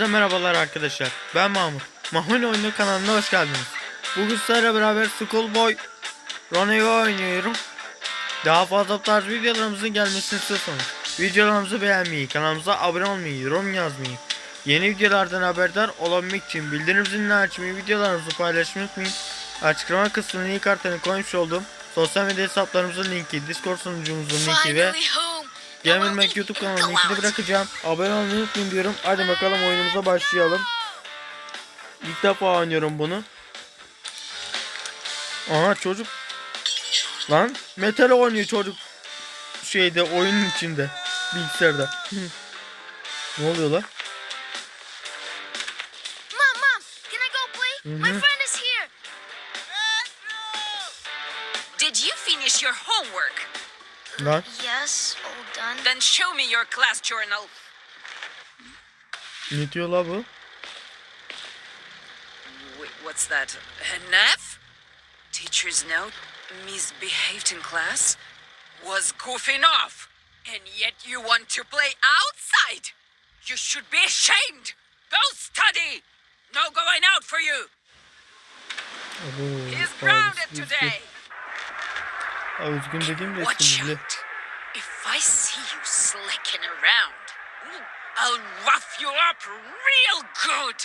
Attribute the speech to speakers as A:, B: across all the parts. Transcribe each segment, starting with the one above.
A: Herkese merhabalar arkadaşlar. Ben Mahmut. Mahmut Oyunu kanalına hoş geldiniz. Bugün sizlerle beraber Schoolboy Roneo oynuyorum. Daha fazla tarz videolarımızın gelmesini istiyorsanız videolarımızı beğenmeyi, kanalımıza abone olmayı, yorum yazmayı, yeni videolardan haberdar olabilmek için bildirim zilini açmayı, videolarımızı paylaşmayı unutmayın. Açıklama kısmına link kartını koymuş olduğum sosyal medya hesaplarımızın linki, Discord sunucumuzun linki ve Mac YouTube kanalının linkini bırakacağım. Abone olmayı unutmayın diyorum. Hadi bakalım oyunumuza başlayalım. İlk defa oynuyorum bunu. Aha çocuk. Lan metal oynuyor çocuk. Şeyde oyunun içinde. Bilgisayarda. ne oluyor lan?
B: Mom, mom, can I go play? My friend is here.
C: Did you finish your homework?
A: Lan.
B: Yes, all done.
C: Then show me your class journal.
A: Ne diyor la bu?
C: Wait, what's that? An F? Teacher's note? Misbehaved in class? Was goofing off. And yet you want to play outside? You should be ashamed. Go study. No going out for you.
A: Oh, Abo,
C: He's grounded today.
A: Aa, üzgün dediğim de sinirli.
C: If I see you slicking around, I'll rough you up real good.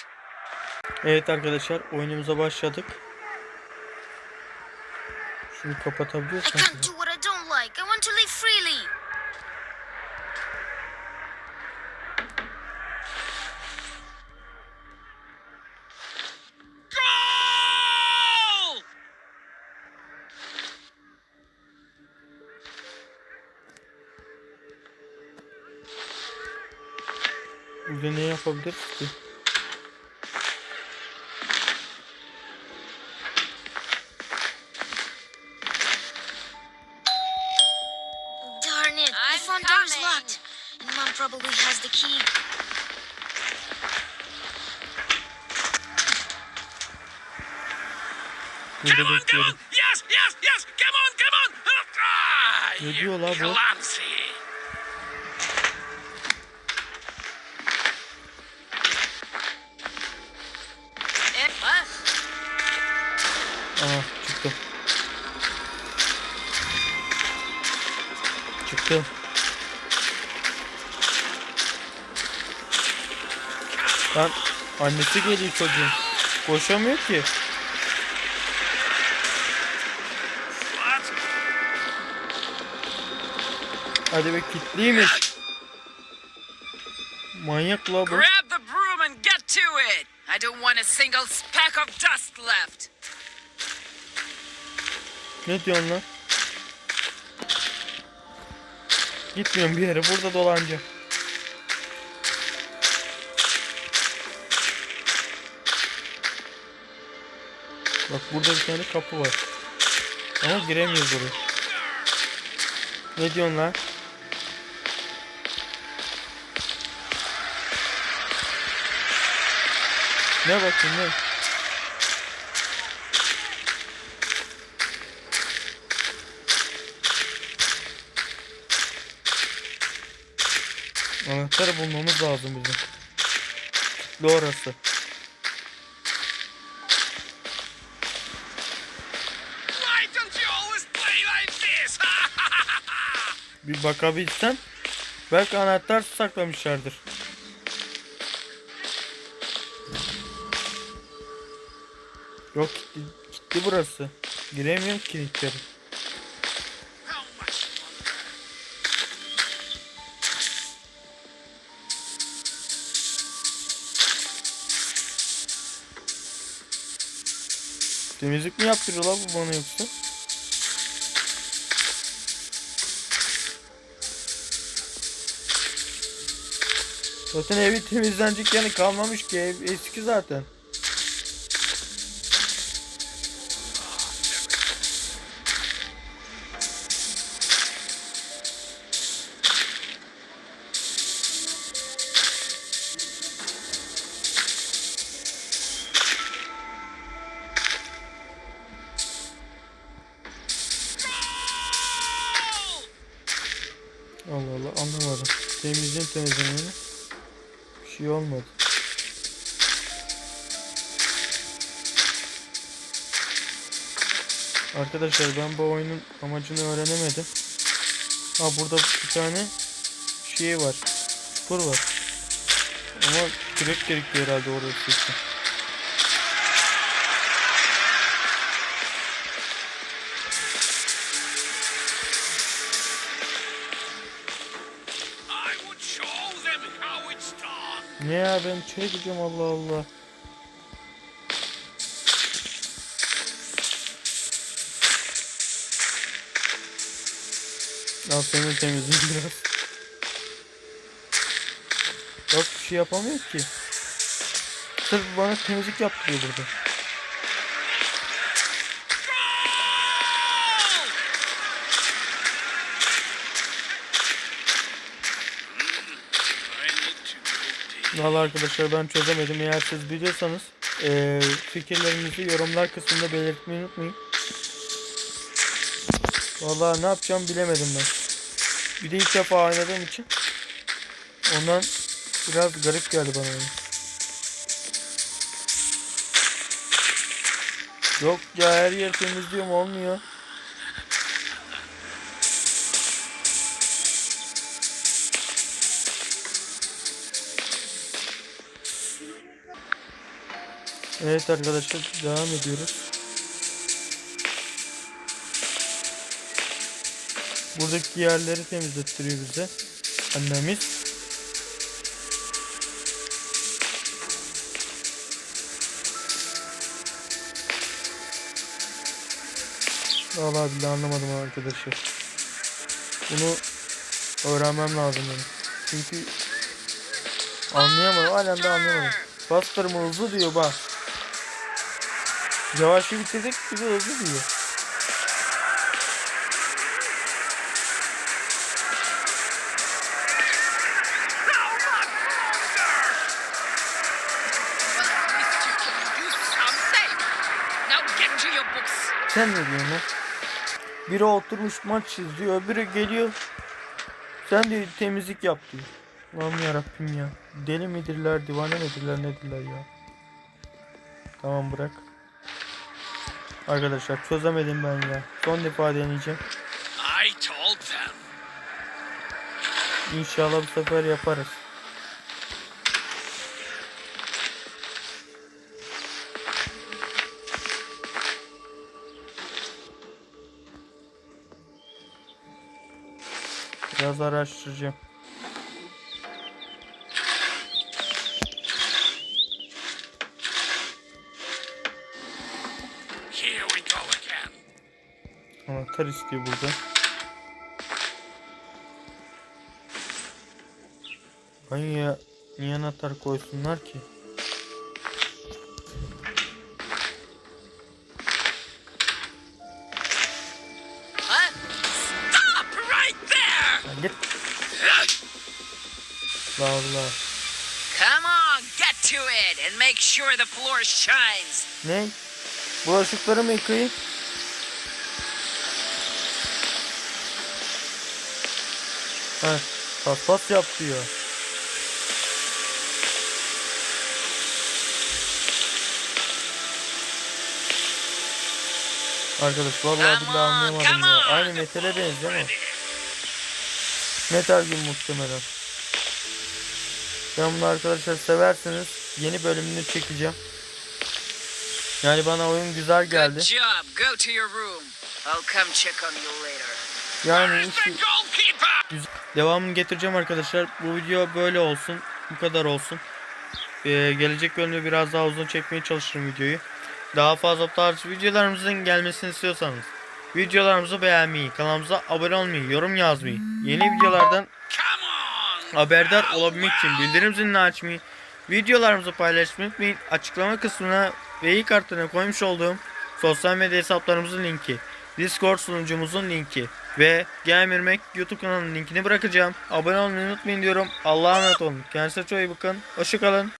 A: Evet arkadaşlar oyunumuza başladık. Şunu
B: I
A: kapatabiliyorsan.
B: can't do what I don't like. I want to live freely.
A: Burada ne yapabiliriz ki?
B: Darn it, the front door is locked. And mom probably has the key.
A: Burada
D: Come on, come
A: bekliyorum.
D: on! Yes, yes, yes! Come on, come on! Ah,
A: Ne
D: you
A: diyor la bu? Aha çıktı. Çıktı. Lan annesi geliyor çocuğun. Koşamıyor ki. Hadi be kilitliymiş. Manyak la bu.
C: Grab the broom and get to it. I don't want a single speck of dust left.
A: Ne diyorsun lan? Gitmiyorum bir yere burada dolanacağım. Bak burada bir tane kapı var. Ama giremiyoruz oraya. Ne diyorsun lan? Ne bakayım ne? Anahtarı bulmamız lazım bizim. Kilitli orası. Bir bakabilsem belki anahtar saklamışlardır. Yok kilitli, kilitli burası. Giremiyorum ki Temizlik mi yaptırıyor bu bana yoksa? Zaten evi temizlenecek yani kalmamış ki ev eski zaten. Allah Allah anlamadım. Temizleyip temizlemeni. Bir şey olmadı. Arkadaşlar ben bu oyunun amacını öğrenemedim. Ha burada bir tane şey var. Spor var. Ama kürek gerekiyor herhalde orası
D: şey için.
A: Ne ya ben çay gideceğim Allah Allah. Al senin temizliğin biraz. Bak bir şey yapamıyor ki. Sırf bana temizlik yaptırıyor burada.
D: I need to go deep.
A: Valla arkadaşlar ben çözemedim. Eğer siz biliyorsanız eee, fikirlerinizi yorumlar kısmında belirtmeyi unutmayın. Valla ne yapacağım bilemedim ben. Bir de ilk defa oynadığım için ondan biraz garip geldi bana. Yok ya her yer temizliyorum olmuyor. Evet arkadaşlar devam ediyoruz. Buradaki yerleri temizlettiriyor bize. Annemiz. Vallahi billahi anlamadım arkadaşlar. Bunu öğrenmem lazım benim. Çünkü anlayamadım. Halen de anlayamadım. Bastırma hızlı diyor bak.
C: Now get to your books.
A: Sen ne diyorsun lan? Biri oturmuş maç izliyor, öbürü geliyor. Sen diyor temizlik yap diyor. Lan yarabbim ya. Deli midirler, divane midirler, nedirler ya. Tamam bırak. Arkadaşlar çözemedim ben ya. Son defa deneyeceğim. İnşallah bu sefer yaparız. Biraz araştıracağım. Anahtar istiyor burada. Banyoya niye anahtar koysunlar ki?
C: Huh?
D: Stop right there!
A: Lan git. Allah Allah.
C: Come on, get to it and make sure the floor shines.
A: Ne? Bulaşıkları mı yıkayayım? Ha, paspas yap diyor. Arkadaş vallahi billahi anlayamadım ya. Aynı metale benziyor ama. Metal gibi muhtemelen. Ben bunu arkadaşlar severseniz yeni bölümünü çekeceğim. Yani bana oyun güzel
C: Good
A: geldi.
C: job. Go to your room. I'll come check on you later.
A: Yani işi? Güzel. Devamını getireceğim arkadaşlar. Bu video böyle olsun. Bu kadar olsun. Ee, gelecek bölümde biraz daha uzun çekmeye çalışırım videoyu. Daha fazla tarz videolarımızın gelmesini istiyorsanız videolarımızı beğenmeyi, kanalımıza abone olmayı, yorum yazmayı, yeni videolardan haberdar olabilmek için bildirim zilini açmayı, videolarımızı paylaşmayı unutmayın. Açıklama kısmına ve ilk kartına koymuş olduğum sosyal medya hesaplarımızın linki, Discord sunucumuzun linki ve Gamermek YouTube kanalının linkini bırakacağım. Abone olmayı unutmayın diyorum. Allah'a emanet olun. Kendinize çok iyi bakın. Hoşçakalın.